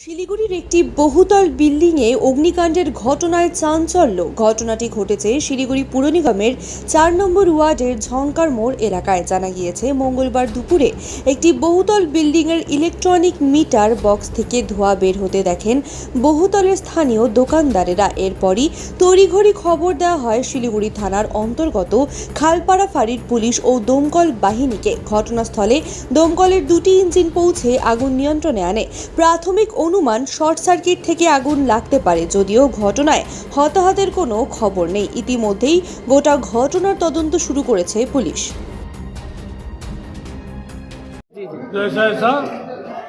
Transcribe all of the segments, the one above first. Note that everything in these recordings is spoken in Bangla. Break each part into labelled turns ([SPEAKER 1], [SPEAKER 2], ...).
[SPEAKER 1] শিলিগুড়ির একটি বহুতল বিল্ডিংয়ে অগ্নিকাণ্ডের ঘটনায় চাঞ্চল্য। ঘটনাটি ঘটেছে শিলিগুড়ি পুর নিগমের চার নম্বর ওয়ার্ডের ঝঙ্কার মোড় এলাকায়। জানা গিয়েছে, মঙ্গলবার দুপুরে একটি বহুতল বিল্ডিংয়ের ইলেকট্রনিক মিটার বক্স থেকে ধোঁয়া বের হতে দেখেন বহুতলের স্থানীয় দোকানদারেরা। এরপরই তড়িঘড়ি খবর দেওয়া হয় শিলিগুড়ি থানার অন্তর্গত খালপাড়া ফাঁড়ির পুলিশ ও দমকল বাহিনীকে। ঘটনাস্থলে দমকলের দুটি ইঞ্জিন পৌঁছে আগুন নিয়ন্ত্রণে আনে। প্রাথমিক অনুমান শর্ট সার্কিট থেকে আগুন লাগতে পারে যদিও ঘটনায় হতাহতের কোনো খবর নেই ইতিমধ্যেই গোটা ঘটনার তদন্ত শুরু করেছে পুলিশ
[SPEAKER 2] जैसा ऐसा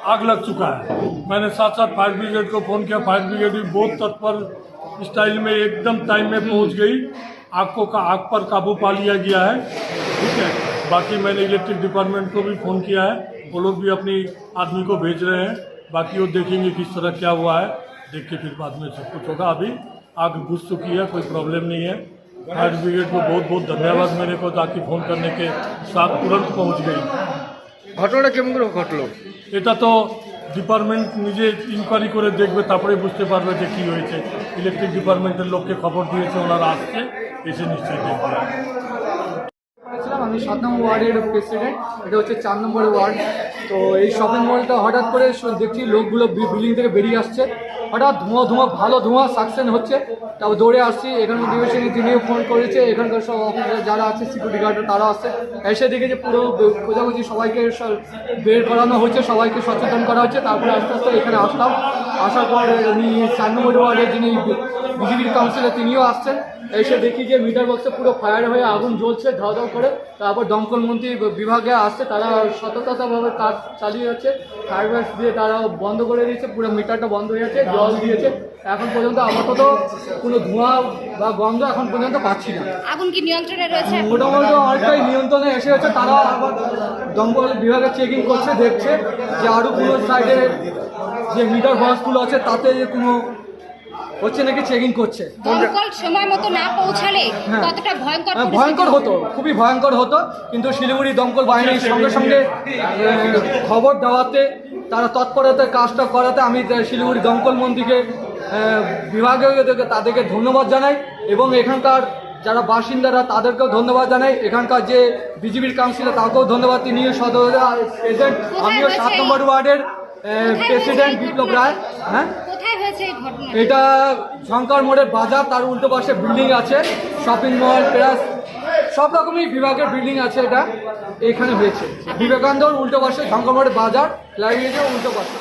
[SPEAKER 2] आग लग चुका है मैंने साथ साथ फायर ब्रिगेड को फ़ोन किया फायर ब्रिगेड भी बहुत तत्पर स्टाइल में एकदम टाइम में पहुंच गई आग को का आग पर काबू पा लिया गया है ठीक है बाकी मैंने इलेक्ट्रिक डिपार्टमेंट को भी फ़ोन किया है वो लोग भी अपनी आदमी को भेज रहे हैं बाकी वो देखेंगे किस तरह क्या हुआ है देख के फिर बाद में सब कुछ होगा अभी आग घुस चुकी है कोई प्रॉब्लम नहीं है फायर ब्रिगेड को बहुत बहुत धन्यवाद मेरे को ताकि फ़ोन करने के साथ तुरंत पहुंच गई
[SPEAKER 3] ঘটনাটা কেমন করে ঘটলো
[SPEAKER 2] এটা তো ডিপার্টমেন্ট নিজে ইনকোয়ারি করে দেখবে তারপরে বুঝতে পারবে যে কী হয়েছে ইলেকট্রিক ডিপার্টমেন্টের লোককে খবর দিয়েছে ওনারা আসছে এসে নিশ্চয়ই দেখবে
[SPEAKER 4] করেছিলাম আমি সাত নম্বর ওয়ার্ডের প্রেসিডেন্ট এটা হচ্ছে চার নম্বর ওয়ার্ড। তো এই শপিং মলটা হঠাৎ করে দেখছি লোকগুলো বিল্ডিং থেকে বেরিয়ে আসছে। হঠাৎ ধোঁয়া ধোঁয়া, ভালো ধোঁয়া সাকসেন হচ্ছে। তারপর দৌড়ে আসছি এখানকার ডিভিশনে তিনিও ফোন করেছে, এখানকার সব অফিসার যারা আছে সিকিউরিটি গার্ড তারা আসছে। এসে দেখে যে পুরো খোঁজাখুঁজি সবাইকে বের করানো হচ্ছে, সবাইকে সচেতন করা হচ্ছে। তারপরে আস্তে আস্তে এখানে আসলাম। আসার পর উনি চার নম্বর ওয়ার্ডের যিনি বিজেপির কাউন্সিলর তিনিও আসছেন। এসে দেখি যে মিটার বক্সে পুরো ফায়ার হয়ে আগুন জ্বলছে ধাও ধাও করে। তারপর দমকল মন্ত্রী বিভাগে আসছে, তারা সতর্কতাভাবে কাজ চালিয়ে যাচ্ছে। ফায়ার দিয়ে তারা বন্ধ করে দিয়েছে, পুরো মিটারটা বন্ধ হয়ে যাচ্ছে। জল দিয়েছে। এখন পর্যন্ত আপাতত কোনো ধোঁয়া বা গন্ধ এখন পর্যন্ত পাচ্ছি না।
[SPEAKER 5] আগুন কি নিয়ন্ত্রণে রয়েছে?
[SPEAKER 4] মোটামুটি অনেকটাই নিয়ন্ত্রণে এসে হচ্ছে তারা দমকল বিভাগে চেকিং করছে দেখছে যে আরও কোনো সাইডে যে মিটার বক্সগুলো আছে তাতে যে কোনো হচ্ছে নাকি চেকিং করছে?
[SPEAKER 5] দমকল সময় মতো না পৌঁছালে
[SPEAKER 4] হ্যাঁ।
[SPEAKER 5] কতটা ভয়ঙ্কর
[SPEAKER 4] হ্যাঁ, ভয়ঙ্কর হতো খুবই ভয়ঙ্কর হতো কিন্তু শিলিগুড়ি দমকল বাহিনীর সঙ্গে সঙ্গে খবর দেওয়াতে তারা তৎপরতা কাজটা করাতে আমি শিলিগুড়ি দমকল মন্ত্রীকে আহ, বিভাগে তাদেরকে ধন্যবাদ জানাই এবং এখানকার যারা বাসিন্দারা তাদেরকেও ধন্যবাদ জানাই। এখানকার যে বিজেপির কাউন্সিলর তাকেও ধন্যবাদ। তিনি সদর প্রেসিডেন্ট আমিও সাত নম্বর ওয়ার্ডের প্রেসিডেন্ট বিপ্লব রায় হ্যাঁ? এটা শঙ্কর মোড়ের বাজার তার উল্টো পাশে বিল্ডিং আছে শপিং মল প্লাস সব রকমই বিভাগের বিল্ডিং আছে এটা। এখানে হয়েছে। বিবেকানন্দর উল্টো পাশে শঙ্কর মোড়ের বাজার লাইব্রেরি উল্টো পাশে।